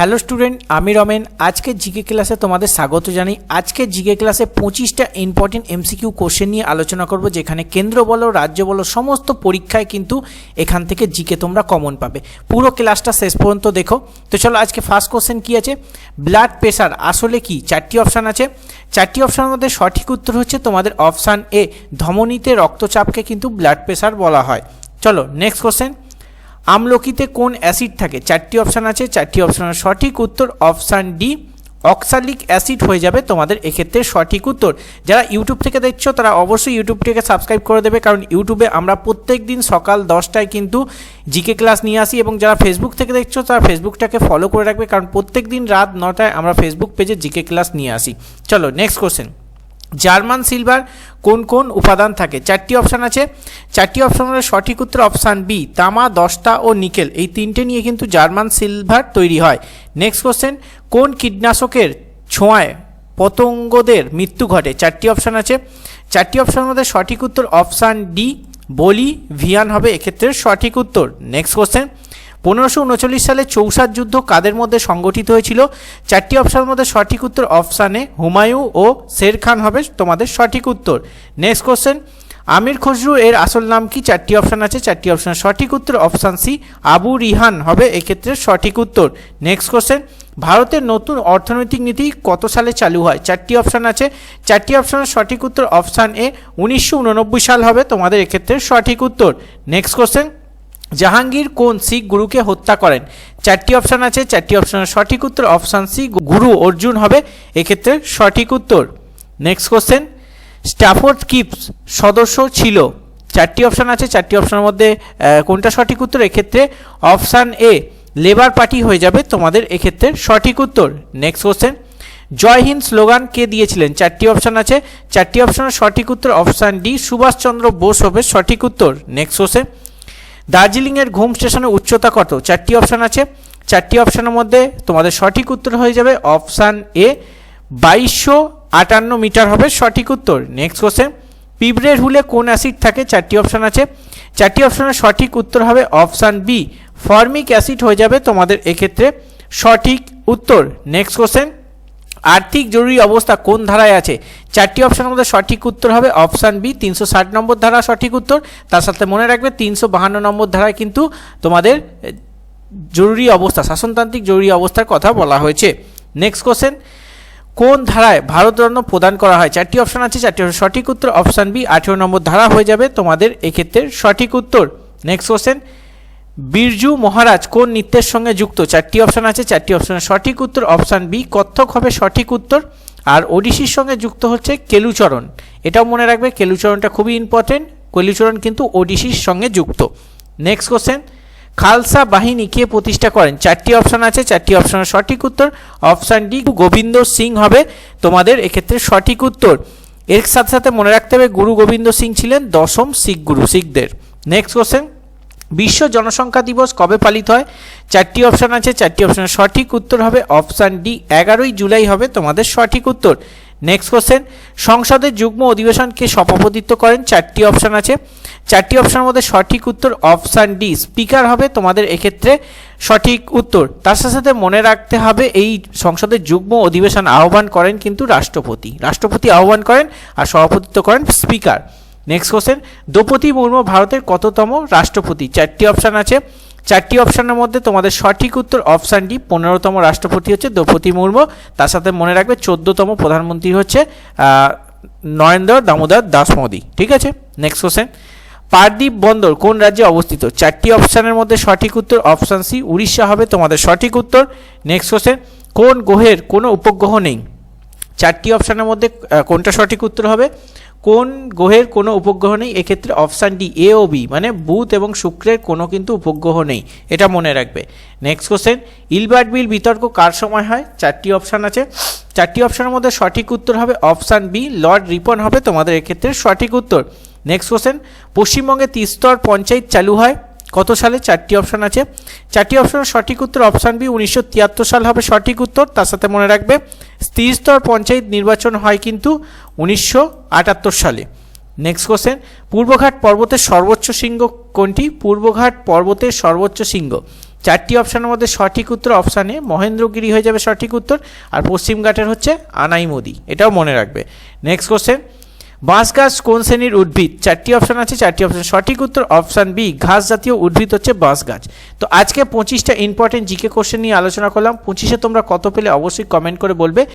Hello student, আমি রমেন। আজকে GK ক্লাসে তোমাদের স্বাগত জানাই। আজকে জিকে ক্লাসে পঁচিশটা ইম্পর্টেন্ট এমসিকিউ কোশ্চেন নিয়ে আলোচনা করব, যেখানে কেন্দ্র বলো, রাজ্য বলো, সমস্ত পরীক্ষায় কিন্তু এখান থেকে জিকে তোমরা কমন পাবে। পুরো ক্লাসটা শেষ পর্যন্ত দেখো। তো চলো, আজকে ফার্স্ট কোশ্চেন কী আছে? ব্লাড প্রেশার আসলে কি? চারটি অপশান আছে। চারটি অপশানের মধ্যে সঠিক উত্তর হচ্ছে তোমাদের অপশান এ ধমনীতে রক্তচাপকে কিন্তু ব্লাড প্রেশার বলা হয়। চলো নেক্সট কোশ্চেন আমলকিতে কোন অ্যাসিড থাকে? চারটি অপশান আছে। চারটি অপশানের সঠিক উত্তর অপশান ডি, অক্সালিক অ্যাসিড হয়ে যাবে তোমাদের এক্ষেত্রে সঠিক উত্তর। যারা ইউটিউব থেকে দেখছ, তারা অবশ্যই ইউটিউবটিকে সাবস্ক্রাইব করে দেবে, কারণ ইউটিউবে আমরা প্রত্যেক দিন সকাল দশটায় কিন্তু জিকে ক্লাস নিয়ে আসি এবং যারা ফেসবুক থেকে দেখছ, তারা ফেসবুকটাকে ফলো করে রাখবে, কারণ প্রত্যেক দিন রাত নটায় আমরা ফেসবুক পেজে জিকে ক্লাস নিয়ে আসি। চলো নেক্সট কোশ্চেন জার্মান সিলভার কোন কোন উপাদান থাকে? চারটি অপশান আছে। চারটি অপশানের সঠিক উত্তর অপশান বি, তামা, দস্তা ও নিকেল। এই তিনটে নিয়ে কিন্তু জার্মান সিলভার তৈরি হয়। নেক্সট কোশ্চেন কোন কীটনাশকের ছোঁয়ায় পতঙ্গদের মৃত্যু ঘটে? চারটি অপশান আছে। চারটি অপশানের মধ্যে সঠিক উত্তর অপশান ডি, বলি, ভিয়ান হবে। এক্ষেত্রে সঠিক উত্তর। নেক্সট কোশ্চেন পনেরোশো উনচল্লিশ সালে চৌসার যুদ্ধ কাদের মধ্যে সংগঠিত হয়েছিল? চারটি অপশানের মধ্যে সঠিক উত্তর অপশানে হুমায়ু ও শের খান হবে। তোমাদের সঠিক উত্তর। নেক্সট কোশ্চেন আমির খসরু এর আসল নাম কি? চারটি অপশান আছে, চারটি অপশানের সঠিক উত্তর অপশান সি, আবু রিহান হবে। এক্ষেত্রে সঠিক উত্তর। নেক্সট কোশ্চেন ভারতের নতুন অর্থনৈতিক নীতি কত সালে চালু হয়? চারটি অপশান আছে। চারটি অপশানের সঠিক উত্তর অপশান এ উনিশশো উননব্বই সাল হবে। তোমাদের এক্ষেত্রে সঠিক উত্তর। নেক্সট কোশ্চেন জাহাঙ্গীর কোন শিখ গুরুকে হত্যা করেন? চারটি অপশান আছে, চারটি অপশানের সঠিক উত্তর অপশান সি গুরু অর্জুন হবে, এক্ষেত্রে সঠিক উত্তর। নেক্সট কোশ্চেন স্ট্যাফোর্ড কিপস সদস্য ছিল। চারটি অপশান আছে, চারটি অপশানের মধ্যে কোনটা সঠিক উত্তর? এক্ষেত্রে অপশান এ, লেবার পার্টি হয়ে যাবে, তোমাদের এক্ষেত্রে সঠিক উত্তর। Next question Jai Hind slogan কে দিয়েছিলেন? চারটি অপশান আছে, চারটি অপশানের সঠিক উত্তর অপশান ডি, সুভাষচন্দ্র বোস হবে সঠিক উত্তর। নেক্সট কোশ্চেন দার্জিলিংয়ের ঘুম স্টেশনের উচ্চতা কত? চারটি অপশান আছে। চারটি অপশানের মধ্যে তোমাদের সঠিক উত্তর হয়ে যাবে অপশান এ বাইশশো আটান্ন মিটার হবে সঠিক উত্তর। নেক্সট কোশ্চেন পিঁপড়ের হুলে কোন অ্যাসিড থাকে? চারটি অপশান আছে। চারটি অপশানের সঠিক উত্তর হবে অপশান বি ফর্মিক অ্যাসিড হয়ে যাবে তোমাদের এক্ষেত্রে সঠিক উত্তর। নেক্সট কোশ্চেন আর্থিক জরুরি অবস্থা কোন ধারায় আছে? চারটি অপশানের মধ্যে সঠিক উত্তর হবে। অপশান বি তিনশো ষাট নম্বর ধারা সঠিক উত্তর। তার সাথে মনে রাখবে, তিনশো বাহান্ন নম্বর ধারায় কিন্তু তোমাদের জরুরি অবস্থা, শাসনতান্ত্রিক জরুরি অবস্থার কথা বলা হয়েছে। নেক্সট কোশ্চেন কোন ধারায় ভারতরত্ন প্রদান করা হয়? চারটি অপশান আছে, চারটি সঠিক উত্তর। অপশান বি আঠেরো নম্বর ধারা হয়ে যাবে তোমাদের এক্ষেত্রে সঠিক উত্তর। নেক্সট কোশ্চেন বিরজু মহারাজ কোন নৃত্যের সঙ্গে যুক্ত? চারটি অপশান আছে, চারটি অপশানের সঠিক উত্তর, অপশান বি, কত্থক হবে সঠিক উত্তর। আর ওডিসির সঙ্গে যুক্ত হচ্ছে কেলুচরণ। এটাও মনে রাখবে, কেলুচরণটা খুবই ইম্পর্টেন্ট কেলুচরণ কিন্তু ওডিসির সঙ্গে যুক্ত। নেক্সট কোশ্চেন খালসা বাহিনী কে প্রতিষ্ঠা করেন? চারটি অপশান আছে, চারটি অপশানের সঠিক উত্তর, অপশান ডি, গোবিন্দ সিং হবে তোমাদের এক্ষেত্রে সঠিক উত্তর। এর সাথে সাথে মনে রাখতে হবে, গুরু গোবিন্দ সিং ছিলেন দশম শিখ গুরু শিখদের। নেক্সট কোশ্চেন বিশ্ব জনসংখ্যা দিবস কবে পালিত হয়? চারটি অপশান আছে, চারটি অপশানের সঠিক উত্তর হবে অপশান ডি এগারোই জুলাই হবে তোমাদের সঠিক উত্তর। নেক্সট কোশ্চেন সংসদের যুগ্ম অধিবেশনকে সভাপতিত্ব করেন, চারটি অপশান আছে। চারটি অপশানের মধ্যে সঠিক উত্তর অপশান ডি স্পিকার হবে তোমাদের এক্ষেত্রে সঠিক উত্তর। তার সাথে সাথে মনে রাখতে হবে, এই সংসদের যুগ্ম অধিবেশন আহ্বান করেন কিন্তু রাষ্ট্রপতি। রাষ্ট্রপতি আহ্বান করেন আর সভাপতিত্ব করেন speaker next question Droupadi Murmu ভারতের কততম রাষ্ট্রপতি? চারটি অপশান আছে। চারটি অপশানের মধ্যে তোমাদের সঠিক উত্তর অপশান পনেরোতম রাষ্ট্রপতি হচ্ছে দ্রৌপদী মুর্মু তার সাথে মনে রাখবে চোদ্দতম প্রধানমন্ত্রী হচ্ছে নরেন্দ্র দামোদর দাস মোদী। ঠিক আছে? নেক্সট কোশ্চেন পারদ্বীপ বন্দর কোন রাজ্যে অবস্থিত? চারটি অপশানের মধ্যে সঠিক উত্তর অপশান সি উড়িষ্যা হবে তোমাদের সঠিক উত্তর। নেক্সট কোশ্চেন কোন গ্রহের কোনো উপগ্রহ নেই? চারটি অপশানের মধ্যে কোনটা সঠিক উত্তর হবে? কোন গ্রহের কোনো উপগ্রহ নেই, এক্ষেত্রে অপশান ডি এ ও বি মানে বুধ এবং শুক্রের কোনো কিন্তু উপগ্রহ নেই, এটা মনে রাখবে। নেক্সট কোশ্চেন ইলবার্ট বিল বিতর্ক কার সময় হয়? চারটি অপশান আছে। চারটি অপশানের মধ্যে সঠিক উত্তর হবে অপশান বি, লর্ড রিপন হবে, তোমাদের এক্ষেত্রে সঠিক উত্তর। নেক্সট কোশ্চেন পশ্চিমবঙ্গে তিস্তর পঞ্চায়েত চালু হয়। কত সালে? চারটি অপশান আছে। চারটি অপশানের সঠিক উত্তর অপশান বি, উনিশশো তিয়াত্তর সাল হবে সঠিক উত্তর। তার সাথে মনে রাখবে ত্রিস্তর পঞ্চায়েত নির্বাচন হয় কিন্তু উনিশশো আটাত্তর সালে। নেক্সট কোশ্চেন পূর্বঘাট পর্বতের সর্বোচ্চ শৃঙ্গ কোনটি? পূর্বঘাট পর্বতের সর্বোচ্চ শৃঙ্গ। চারটি অপশানের মধ্যে সঠিক উত্তর অপশানে মহেন্দ্রগিরি হয়ে যাবে সঠিক উত্তর। আর পশ্চিমঘাটের হচ্ছে আনাইমদি। এটাও মনে রাখবে। নেক্সট কোশ্চেন বাঁশ গাছ কোন শ্রেণির উদ্ভিদ? চারটি অপশন আছে, চারটি অপশন সঠিক উত্তর অপশান বি ঘাস জাতীয় উদ্ভিদ হচ্ছে বাঁশ গাছ তো আজকে পঁচিশটা ইম্পর্টেন্ট জিকে কোশ্চেন নিয়ে আলোচনা করলাম। পঁচিশে তোমরা কত পেলে অবশ্যই কমেন্ট করে বলবে।